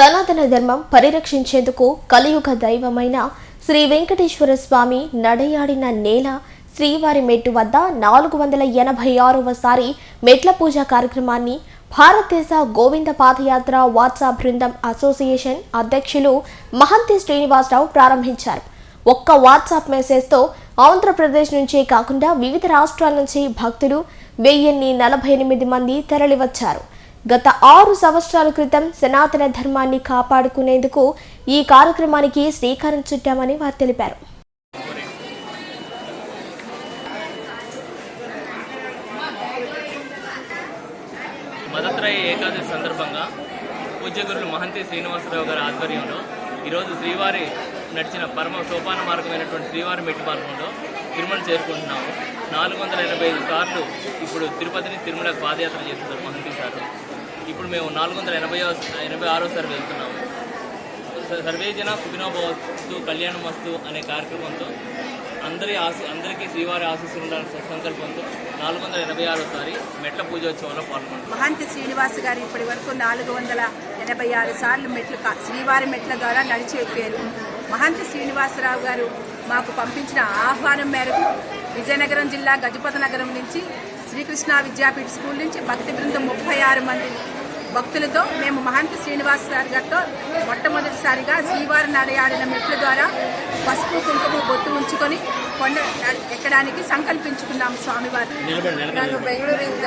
సనాతన ధర్మం పరిరక్షించేందుకు కలియుగ దైవమైన శ్రీ వెంకటేశ్వర స్వామి నడయాడిన నేల శ్రీవారి మెట్టు వద్ద నాలుగు వందల ఎనభై ఆరవసారి మెట్ల పూజ కార్యక్రమాన్ని భారతదేశ గోవింద పాదయాత్ర వాట్సాప్ బృందం అసోసియేషన్ అధ్యక్షులు మహంతి శ్రీనివాసరావు ప్రారంభించారు. ఒక్క వాట్సాప్ మెసేజ్తో ఆంధ్రప్రదేశ్ నుంచే కాకుండా వివిధ రాష్ట్రాల నుంచి భక్తులు వెయ్యిన్ని నలభై ఎనిమిది మంది తరలివచ్చారు. గత ఆరు సంవత్సరాల క్రితం సనాతన ధర్మాన్ని కాపాడుకునేందుకు ఈ కార్యక్రమానికి శ్రీకారం చుట్టామని వారు తెలిపారు. మదత్రయ ఏకాదశి సందర్భంగా పూజ్యగురులు మహంతి శ్రీనివాసరావు గారి ఆధ్వర్యంలో ఈరోజు శ్రీవారి నడిచిన పరమ సోపాన మార్గమైనటువంటి శ్రీవారి మెట్టు మార్గంలో తిరుమల చేరుకుంటున్నాము. నాలుగు వందల ఎనభై ఐదు సార్లు ఇప్పుడు తిరుపతిని తిరుమలకు పాదయాత్ర చేస్తున్నారు మహంతి సార్. ఇప్పుడు మేము నాలుగు వందల ఎనభై ఎనభై ఆరో సర్వే వెళ్తున్నాము. సర్వే జన సుఖినోభవస్తు కళ్యాణమస్తు అనే కార్యక్రమంతో అందరి ఆశ అందరికీ శ్రీవారి ఆశీస్సులు ఉండాలని సంకల్పంతో నాలుగు వందల ఎనభై ఆరోసారి మెట్ల పూజోత్సవంలో పాల్గొన్నారు మహంతి శ్రీనివాస్ గారు ఇప్పటి వరకు నాలుగు వందల ఎనభై ఆరు సార్లు మెట్లు శ్రీవారి మెట్ల ద్వారా నడిచి ఎక్కారు. మహంతి శ్రీనివాసరావు గారు మాకు పంపించిన ఆహ్వానం మేరకు విజయనగరం జిల్లా గజపతి నగరం నుంచి శ్రీకృష్ణ విద్యాపీఠ స్కూల్ నుంచి భక్తి బృందం ముప్పై ఆరు మంది భక్తులతో మేము మహంత శ్రీనివాస్ సార్ గారితో మొట్టమొదటిసారిగా శ్రీవారి నడయాడిన మెట్ల ద్వారా పసుపు కుంకుమ బొట్టు ఉంచుకొని కొండ ఎక్కడానికి సంకల్పించుకున్నాము స్వామివారి ನಾನು ಬೆಂಗಳೂರಿಂದ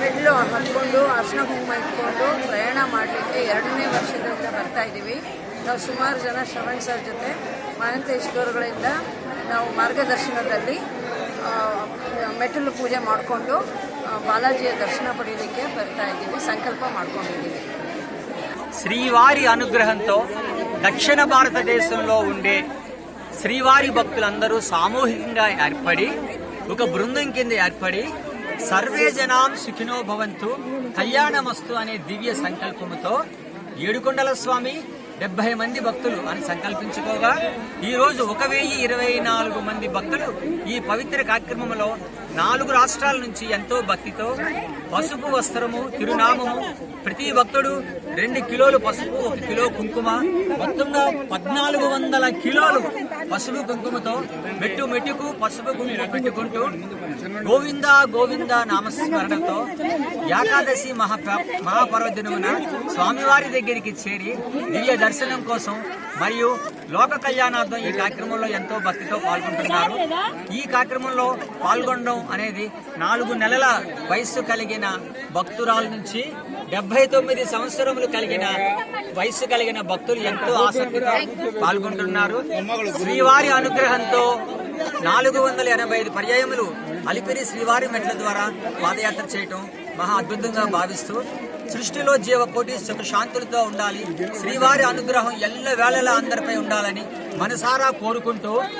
ಮೆಟ್ಲು ಹತ್ಕೊಂಡು ಅರ್ಶನ ಕುಂಕುಮ ಇಟ್ಕೊಂಡು ಪ್ರಯಾಣ ಮಾಡಲಿಕ್ಕೆ ಎರಡನೇ ವರ್ಷದಿಂದ ಬರ್ತಾ ಇದ್ದೀವಿ. ನಾವು ಸುಮಾರು ಜನ ಶ್ರವಣ ಸರ್ ಜೊತೆ ಮಹಂತೇಶ್ವರುಗಳಿಂದ ನಾವು ಮಾರ್ಗದರ್ಶನದಲ್ಲಿ ಮೆಟ್ಟಲು ಪೂಜೆ ಮಾಡಿಕೊಂಡು ಬಾಲಾಜಿಯ ದರ್ಶನ ಪಡೀಲಿಕ್ಕೆ ಬರ್ತಾ ಇದ್ದೀವಿ ಸಂಕಲ್ಪ ಮಾಡ್ಕೊಂಡಿದ್ದೀವಿ శ్రీవారి అనుగ్రహంతో దక్షిణ భారతదేశంలో ఉండే శ్రీవారి భక్తులందరూ సామూహికంగా ఏర్పడి ఒక బృందం కింద ఏర్పడి సర్వే జనాం సుఖినో భవంతు కళ్యాణమస్తు అనే దివ్య సంకల్పముతో ఏడుకొండల స్వామి డెబ్బై మంది భక్తులు అని సంకల్పించుకోగా ఈ రోజు ఒక వెయ్యి ఇరవై నాలుగు మంది భక్తులు ఈ పవిత్ర కార్యక్రమంలో నాలుగు రాష్ట్రాల నుంచి ఎంతో భక్తితో పసుపు వస్త్రము తిరునామము ప్రతి భక్తుడు రెండు కిలోలు పసుపు ఒక కిలో కుంకుమ మొత్తంగా పద్నాలుగు వందల కిలోలు పసుపు కుంకుమతో మెట్టు మెట్టుకు పసుపు కుంకుమ పెట్టుకుంటూ గోవింద గోవింద నామస్మరణతో ఏకాదశి మహా మహాపర్వదినమున స్వామివారి దగ్గరికి చేరి దివ్య దర్శనం కోసం మరియు లోక కళ్యాణార్థం ఈ కార్యక్రమంలో ఎంతో భక్తితో పాల్గొంటున్నారు. ఈ కార్యక్రమంలో పాల్గొనడం అనేది నాలుగు నెలల వయస్సు కలిగిన భక్తురాల నుంచి డెబ్బై తొమ్మిది సంవత్సరములు కలిగిన వయస్సు కలిగిన భక్తులు ఎంతో ఆసక్తితో పాల్గొంటున్నారు. శ్రీవారి అనుగ్రహంతో నాలుగు వందల ఎనభై ఐదు పర్యాయములు అలిపిరి శ్రీవారి మెట్ల ద్వారా పాదయాత్ర చేయటం మహా అద్భుతంగా భావిస్తూ సృష్టిలో జీవకోటి సుఖ శాంతులతో ఉండాలి. శ్రీవారి అనుగ్రహం ఎల్ల వేళలా అందరిపై ఉండాలని మనసారా కోరుకుంటూ